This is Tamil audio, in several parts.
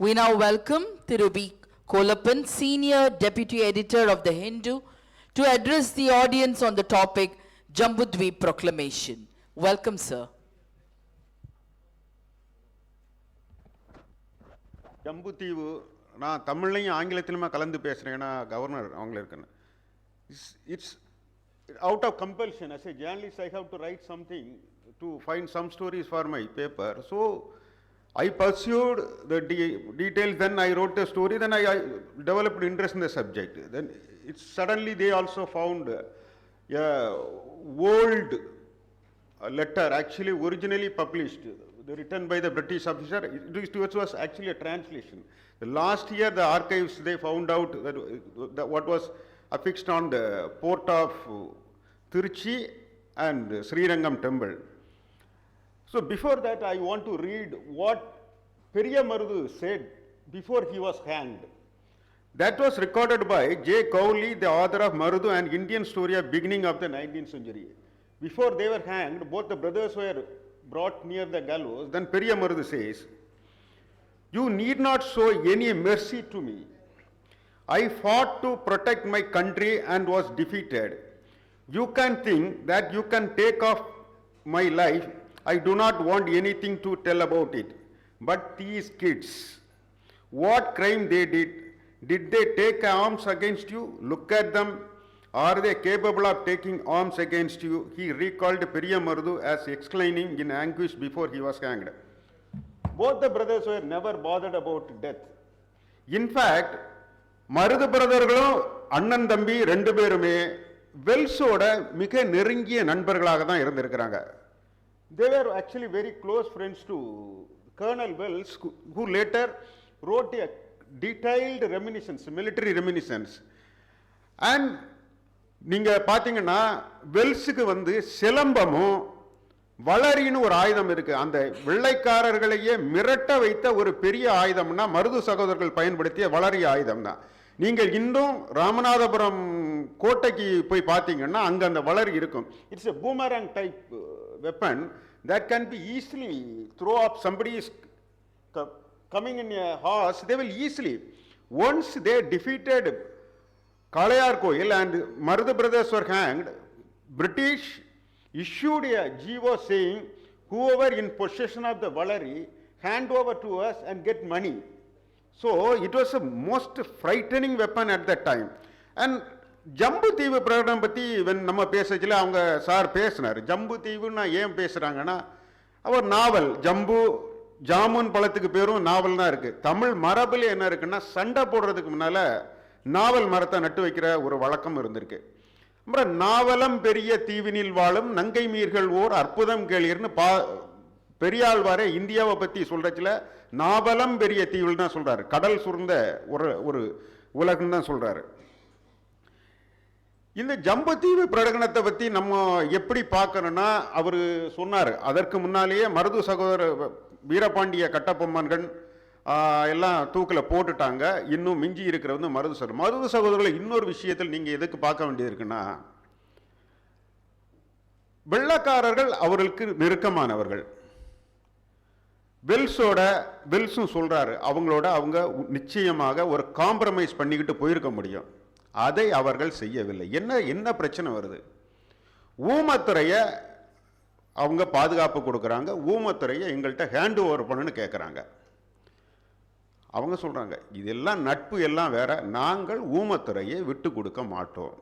We now welcome Thirubi Kolappan, Senior Deputy Editor of The Hindu, to address the audience on the topic Jambudweep Proclamation. Welcome, sir. Jambudweep நான் தமிழ்லையும் ஆங்கிலத்திலுமே கலந்து பேசுகிறேன் ஏன்னா கவர்னர் அவங்கள இருக்கேன் it's it's out of compulsion as a journalist I have to write something to find some stories for my paper so I pursued the de- details then i wrote a story then i, I developed interest in the subject then it's suddenly they also found a old letter actually originally published, written by the British officer, it was- actually a translation. The last year, the archives, they found out that, that what was affixed on the port of Tiruchi and Srirangam temple. So before that, I want to read what Periyamarudu said before he was hanged. That was recorded by J. Cowley, the author of Marudu, an Indian story of beginning of the 19th century. Before they were hanged, both the brothers were brought near the gallows. Then Periyamarudu says, You need not show any mercy to me. I fought to protect my country and was defeated. You can think that you can take off my life. I do not want anything to tell about it. But these kids, what crime they did? Did they take arms against you? Look at them. Are they capable of taking arms against you? He recalled Periyamarudu as exclaiming in anguish before he was hanged. Both the brothers were never bothered about death. In fact, Marudhu பிரதர்களும் அண்ணன் தம்பி ரெண்டு பேருமே வெல்ஸோட மிக நெருங்கிய நண்பர்களாக தான் இருந்திருக்கிறாங்க they were actually very close friends to Colonel Wells, who- who later wrote a detailed reminiscence, military reminiscence. And நீங்க பாத்தீங்கன்னா வெல்ஸுக்கு வந்து சிலம்பமும் வளரின்னு ஒரு ஆயுதம் இருக்கு அந்த வெள்ளைக்காரர்களையே மிரட்ட வைத்த ஒரு பெரிய ஆயுதம்னா மருது சகோதரர்கள் பயன்படுத்திய வளரி ஆயுதம் தான் நீங்கள் இன்னும் ராமநாதபுரம் கோட்டைக்கு போய் பார்த்தீங்கன்னா அங்கே அந்த வளர் இருக்கும் it's a boomerang type weapon that can be easily throw up somebody is coming in horse they will easily once they defeated Kalayar Koil and Marudhu brothers were hanged British issued a GO whoever in possession of the valari hand over to us and get money So it was a most frightening weapon at that time. And Jambu Theevu பிரகடனம் பற்றி வென் நம்ம பேசச்சில் அவங்க சார் பேசினார். ஜம்பு தீவுன்னு ஏன் பேசுகிறாங்கன்னா அவர் நாவல் ஜம்பு ஜாமுன் பழத்துக்கு பேரும் நாவல் தான் இருக்குது தமிழ் மரபில் என்ன இருக்குன்னா சண்டை போடுறதுக்கு முன்னால் நாவல் மரத்தை நட்டு வைக்கிற ஒரு வழக்கம் இருந்திருக்கு. அப்புறம் நாவலம் பெரிய தீவினில் வாழும் நங்கை மீர்கள் ஓர் அற்புதம் கேளீர்னு பா பெரியாழ்வாரே இந்தியாவை பற்றி சொல்கிறச்சில் நாவலம் பெரிய தீவில் தான் சொல்கிறாரு கடல் சுர்ந்த ஒரு ஒரு உலகம் தான் சொல்கிறாரு இந்த ஜம்புத்தீவு பிரகடனத்தை பற்றி நம்ம எப்படி பார்க்கணும்னா அவர் சொன்னார். அதற்கு முன்னாலேயே மருது சகோதர வீரபாண்டிய கட்டபொம்மன்கள் எல்லாம் தூக்கில் போட்டுட்டாங்க. இன்னும் மிஞ்சி இருக்கிறது வந்து மருது சகோதரர். மருது சகோதரர்களை இன்னொரு விஷயத்தில் நீங்கள் எதுக்கு பார்க்க வேண்டியது இருக்குன்னா வெள்ளக்காரர்கள் அவர்களுக்கு நெருக்கமானவர்கள். வெல்ஸோட வெல்ஸும் சொல்கிறாரு அவங்களோட அவங்க நிச்சயமாக ஒரு காம்ப்ரமைஸ் பண்ணிக்கிட்டு போயிருக்க முடியும். அதை அவர்கள் செய்யவில்லை. என்ன என்ன பிரச்சனை வருது? ஊமத்துறையை அவங்க பாதுகாப்பு கொடுக்குறாங்க ஊமத்துறையை எங்கள்கிட்ட ஹேண்ட் ஓவர் பண்ணுன்னு கேட்குறாங்க அவங்க சொல்கிறாங்க இதெல்லாம் நட்பு எல்லாம் வேற நாங்கள் ஊமத்துறையை விட்டு கொடுக்க மாட்டோம்.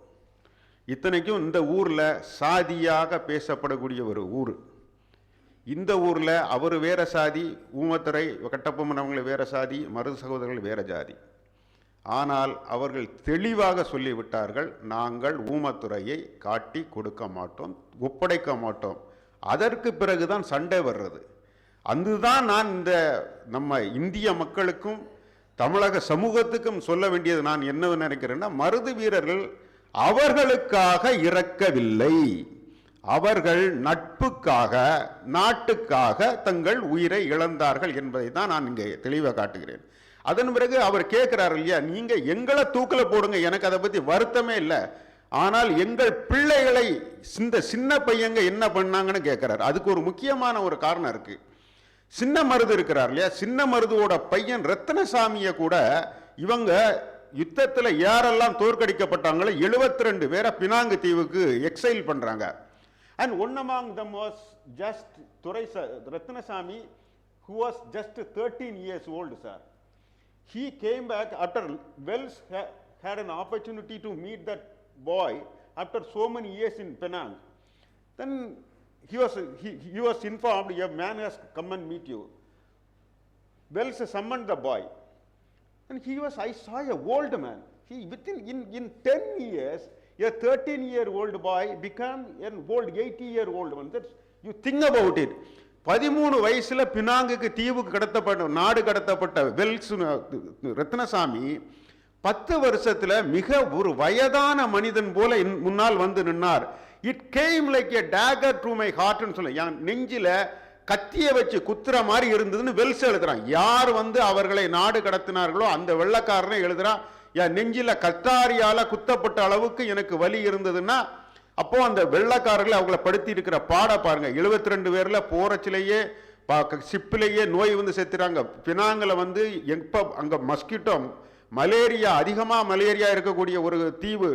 இத்தனைக்கும் இந்த ஊரில் சாதியாக பேசப்படக்கூடிய ஒரு ஊர். இந்த ஊரில் அவர் வேற சாதி ஊமத்துறை கட்டப்பொம்மன் அவங்கள வேற சாதி மருது சகோதரர்கள் வேற ஜாதி. ஆனால் அவர்கள் தெளிவாக சொல்லிவிட்டார்கள் நாங்கள் ஊமத்துறையை காட்டி கொடுக்க மாட்டோம் ஒப்படைக்க மாட்டோம். அதற்கு பிறகுதான் சண்டை வர்றது. அதுதான் நான் இந்த நம்ம இந்திய மக்களுக்கும் தமிழக சமூகத்துக்கும் சொல்ல வேண்டியது நான் என்ன நினைக்கிறேன்னா மருது வீரர்கள் அவர்களுக்காக இறக்கவில்லை. அவர்கள் நட்புக்காக நாட்டுக்காக தங்கள் உயிரை இழந்தார்கள் என்பதை தான் நான் இங்கே தெளிவாக காட்டுகிறேன். அதன் பிறகு அவர் கேட்கிறார் இல்லையா நீங்கள் எங்களை தூக்கில் போடுங்க எனக்கு அதை பற்றி வருத்தமே இல்லை. ஆனால் எங்கள் பிள்ளைகளை இந்த சின்ன பையங்க என்ன பண்ணாங்கன்னு கேட்குறாரு. அதுக்கு ஒரு முக்கியமான ஒரு காரணம் இருக்குது சின்ன மருது இருக்கிறார் இல்லையா சின்ன மருதுவோட பையன் ரத்னசாமியை கூட இவங்க யுத்தத்தில் யாரெல்லாம் தோற்கடிக்கப்பட்டாங்களோ 72 ரெண்டு பேரை பினாங்கு தீவுக்கு எக்ஸைல் பண்ணுறாங்க And one among them was just Thurai who was just 13 years old, sir. He came back after Wells ha had an opportunity to meet that boy after so many years in Penang. Then he was, he, he was informed, a man has come and meet you. Wells summoned the boy. And he was, I saw a old man. He, within, in, in 10 years, a 13 year old boy become an old 80 year old one. That's, you think about it. பதிமூணு வயசுல பினாங்குக்கு தீவுக்கு கடத்தப்பட்ட நாடு கடத்தப்பட்ட வெல்ஸ் ரத்னசாமி பத்து வருஷத்துல மிக ஒரு வயதான மனிதன் போல இன்- முன்னால் வந்து நின்னார் it came like a dagger to my ஹார்ட்னு சொல்ல என் நெஞ்சில கத்திய வச்சு குத்துற மாதிரி இருந்ததுன்னு வெல்ஸ் எழுதுறான் யார் வந்து அவர்களை நாடு கடத்தினார்களோ அந்த வெள்ளக்காரனை எழுதுறான் என் நெஞ்சில கத்தாரியால் குத்தப்பட்ட அளவுக்கு எனக்கு வலி இருந்ததுன்னா அப்போ அந்த வெள்ளக்காரர்கள் அவங்கள படுத்தி இருக்கிற பாட பாருங்க. 72 ரெண்டு பேரில் போறச்சிலேயே சிப்பிலேயே நோய் வந்து சேர்த்துறாங்க பினாங்கில் வந்து எப்போ அங்கே மஸ்கிட்டோ மலேரியா அதிகமாக மலேரியா இருக்கக்கூடிய ஒரு தீவு.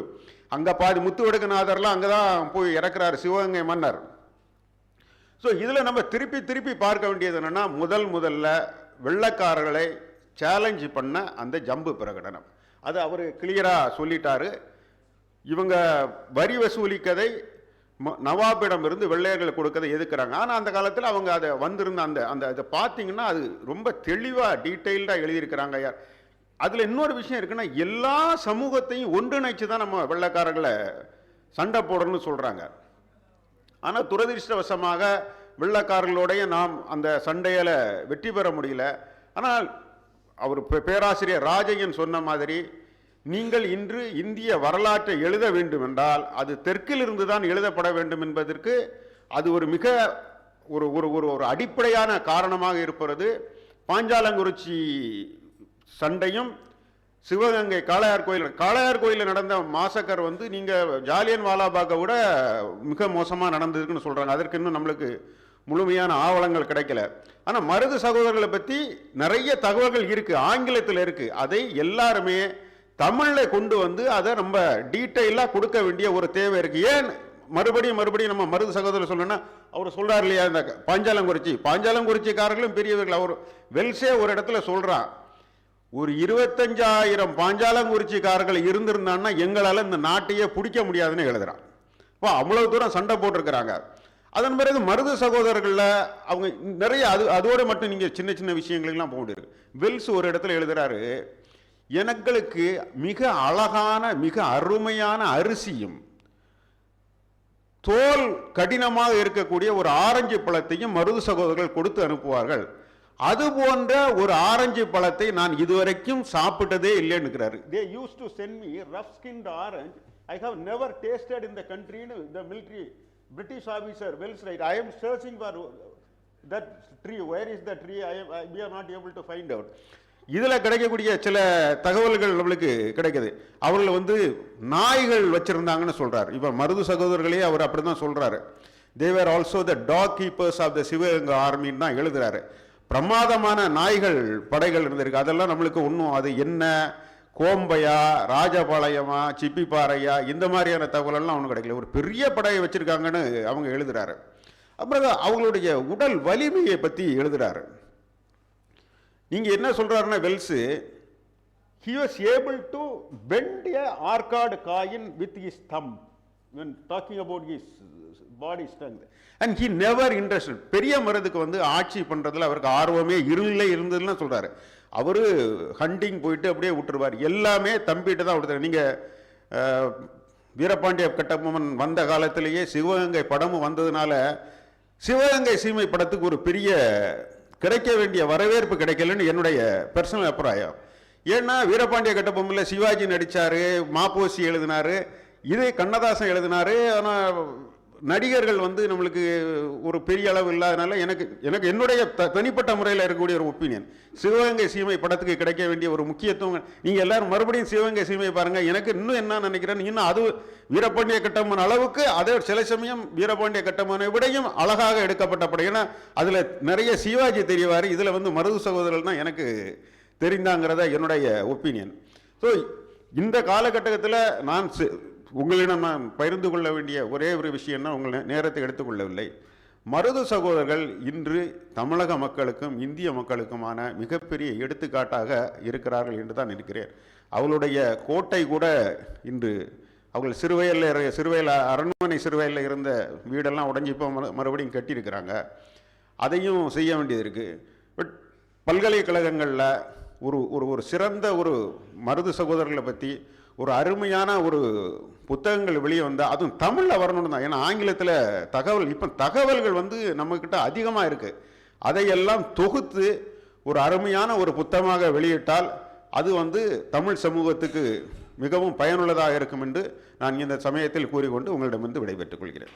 அங்கே பாதி முத்துவடுக்கநாதர்லாம் அங்கே தான் போய் இறக்குறாரு சிவகங்கை மன்னர். ஸோ இதில் நம்ம திருப்பி திருப்பி பார்க்க வேண்டியது என்னென்னா முதல் முதல்ல வெள்ளக்காரர்களை சேலஞ்சு பண்ண அந்த ஜம்பு பிரகடனம். அது அவர் கிளியராக சொல்லிட்டாரு. இவங்க வரி வசூலிக்கதை ம- நவாபிடம் இருந்து வெள்ளையர்களை கொடுக்கதை எதுக்குறாங்க? ஆனால் அந்த காலத்தில் அவங்க அதை வந்திருந்த அந்த அந்த அதை பார்த்தீங்கன்னா அது ரொம்ப தெளிவாக டீட்டெயில்டாக எழுதியிருக்கிறாங்க யார். அதில் இன்னொரு விஷயம் இருக்குன்னா எல்லா சமூகத்தையும் ஒன்றிணைச்சு தான் நம்ம வெள்ளைக்காரர்களை சண்டை போடணும்னு சொல்கிறாங்க ஆனால் துரதிர்ஷ்டவசமாக வெள்ளக்காரர்களோடைய நாம் அந்த சண்டையில் வெற்றி பெற முடியல. ஆனால் அவர் பேராசிரியர் ராஜையன் சொன்ன மாதிரி நீங்கள் இன்று இந்திய வரலாற்றை எழுத வேண்டும் என்றால் அது தெற்கிலிருந்து தான் எழுதப்பட வேண்டும் என்பதற்கு அது ஒரு மிக ஒரு ஒரு ஒரு ஒரு அடிப்படையான காரணமாக இருப்பது. பாஞ்சாலங்குறிச்சி சண்டையும் சிவகங்கை காளையார் கோயில் காளையார் கோயிலில் நடந்த மாசக்கர் வந்து நீங்கள் ஜாலியன் வாலாபாக்கை விட மிக மோசமாக நடந்ததுக்குன்னு சொல்கிறாங்க அதற்கு இன்னும் நம்மளுக்கு முழுமையான ஆவணங்கள் கிடைக்கல. ஆனால் மருது சகோதரர்களை பற்றி நிறைய தகவல்கள் இருக்குது ஆங்கிலத்தில் இருக்குது அதை எல்லாருமே தமிழில் கொண்டு வந்து அதை நம்ம டீட்டெயிலாக கொடுக்க வேண்டிய ஒரு தேவை இருக்குது ஏன் மறுபடியும் மறுபடியும் நம்ம மருது சகோதரர் சொல்லணும்னா அவர் சொல்கிறார் இல்லையா இந்த பாஞ்சாலங்குறிச்சி? பாஞ்சாலங்குறிச்சிக்காரர்களும் பெரியவர்கள். அவர் வெல்சே ஒரு இடத்துல சொல்கிறான் ஒரு இருபத்தஞ்சாயிரம் பாஞ்சாலங்குறிச்சிக்காரர்கள் இருந்திருந்தான்னா எங்களால் இந்த நாட்டையே பிடிக்க முடியாதுன்னு எழுதுறான். இப்போ அவ்வளோ தூரம் சண்டை போட்டிருக்கிறாங்க. அதன் பிறகு மருது சகோதரர்களில் அவங்க நிறைய அது அதோடு மட்டும் நீங்கள் சின்ன சின்ன விஷயங்களுக்கெல்லாம் போக முடியாது. வெல்ஸ் ஒரு இடத்துல எழுதுகிறாரு எனக்களுக்கு மிக அழகான மிக அருமையான அரிசியும் தோல் கடினமாக இருக்கக்கூடிய ஒரு ஆரஞ்சு பழத்தையும் மருது சகோதரர்கள் கொடுத்து அனுப்புவார்கள். அது போன்ற ஒரு ஆரஞ்சு பழத்தை நான் இதுவரைக்கும் சாப்பிட்டதே இல்லைன்னுக்கிறாரு. They used to send me rough skin orange I have never tasted in the கண்ட்ரின்னு the military British officer Wells right I am searching tree, that tree where is the tree I we are not able to find out இதில் கிடைக்கக்கூடிய சில தகவல்கள் நம்மளுக்கு கிடைக்குது. அவர்கள் வந்து நாய்கள் வச்சுருந்தாங்கன்னு சொல்கிறார் இப்போ மருது சகோதரர்களே அவர் அப்படி தான் சொல்கிறாரு Thevar also the dog keepers of the Sivaganga ஆர்மின்னு தான் எழுதுறாரு. பிரமாதமான நாய்கள் படைகள் இருந்திருக்கு. அதெல்லாம் நம்மளுக்கு ஒன்றும் அது என்ன? கோம்பையா ராஜபாளையமா சிப்பிப்பாறையா இந்த மாதிரியான தகவலெல்லாம் அவனுக்கு கிடைக்கல. ஒரு பெரிய படையை வச்சுருக்காங்கன்னு அவங்க எழுதுகிறாரு அப்புறம் அவங்களுடைய உடல் வலிமையை பற்றி எழுதுகிறாரு நீங்கள் என்ன சொல்கிறாருன்னா Wells he was able to bend a Arcot coin with his thumb when talking about his body strength and he never interested. பெரிய மருதுக்கு வந்து ஆட்சி பண்றதுல அவருக்கு ஆர்வமே இருளே இருந்ததுன்னு சொல்றாரு. அவர் ஹண்டிங் போயிட்டு அப்படியே விட்டுருவார். எல்லாமே தம்பிட்டு தான் விடுறாரு நீங்க வீரபாண்டிய கட்டபொம்மன் வந்த காலத்திலேயே சிவகங்கை படமும் வந்ததுனால சிவகங்கை சீமை படத்துக்கு ஒரு பெரிய கிடைக்க வேண்டிய வரவேற்பு கிடைக்கலன்னு என்னுடைய பர்சனல் அபிப்பிராயம். ஏன்னா வீரபாண்டிய கட்டபொம்மனில் சிவாஜி நடித்தார் மாப்போசி எழுதினாரு. இதே கண்ணதாசன் எழுதினாரு. ஆனால் நடிகர்கள் வந்து நம்மளுக்கு ஒரு பெரிய அளவு இல்லாதனால எனக்கு எனக்கு என்னுடைய த தனிப்பட்ட முறையில் இருக்கக்கூடிய ஒரு ஒப்பீனியன். சிவகங்கை சீமை படத்துக்கு கிடைக்க வேண்டிய ஒரு முக்கியத்துவம் நீங்கள் எல்லாரும் மறுபடியும் சிவகங்கை சீமை பாருங்கள் எனக்கு இன்னும் என்ன நினைக்கிறேன். இன்னும் அது வீரபாண்டிய கட்டம்மன் அளவுக்கு அதே சில சமயம் வீரபாண்டிய கட்டம்மனை விடையும் அழகாக எடுக்கப்பட்ட படம். ஏன்னா அதில் நிறைய சிவாஜி தெரியவார் இதில் வந்து மருது சகோதரர் தான் எனக்கு தெரிந்தாங்கிறத என்னுடைய ஒப்பீனியன். ஸோ இந்த காலகட்டத்தில் நான் உங்களிடம் நான் பகிர்ந்து கொள்ள வேண்டிய ஒரே ஒரு விஷயம்னா உங்கள் நேரத்தை எடுத்துக்கொள்ளவில்லை. மருது சகோதரர்கள் இன்று தமிழக மக்களுக்கும் இந்திய மக்களுக்குமான மிகப்பெரிய எடுத்துக்காட்டாக இருக்கிறார்கள் என்று தான் இருக்கிறேன் அவளுடைய கோட்டை கூட இன்று அவர்கள் சிறுவயலில் இரு- சிறுவயல் அரண்மனை சிறுவயலில் இருந்த வீடெல்லாம் உடஞ்சி இப்போ மறு- மறுபடியும் கட்டியிருக்கிறாங்க. அதையும் செய்ய வேண்டியது இருக்குது பட் பல்கலைக்கழகங்களில் ஒரு ஒரு ஒரு சிறந்த ஒரு மருது சகோதரர்களை பற்றி ஒரு அருமையான ஒரு புத்தகங்கள் வெளியே வந்தால் அதுவும் தமிழில் வரணும்னு தான். ஏன்னா ஆங்கிலத்தில் தகவல் இப்போ தகவல்கள் வந்து நம்மக்கிட்ட அதிகமாக இருக்குது அதையெல்லாம் தொகுத்து ஒரு அருமையான ஒரு புத்தகமாக வெளியிட்டால் அது வந்து தமிழ் சமூகத்துக்கு மிகவும் பயனுள்ளதாக இருக்கும் என்று நான் இந்த சமயத்தில் கூறிக்கொண்டு உங்களிடமிருந்து விடைபெற்றுக் கொள்கிறேன்.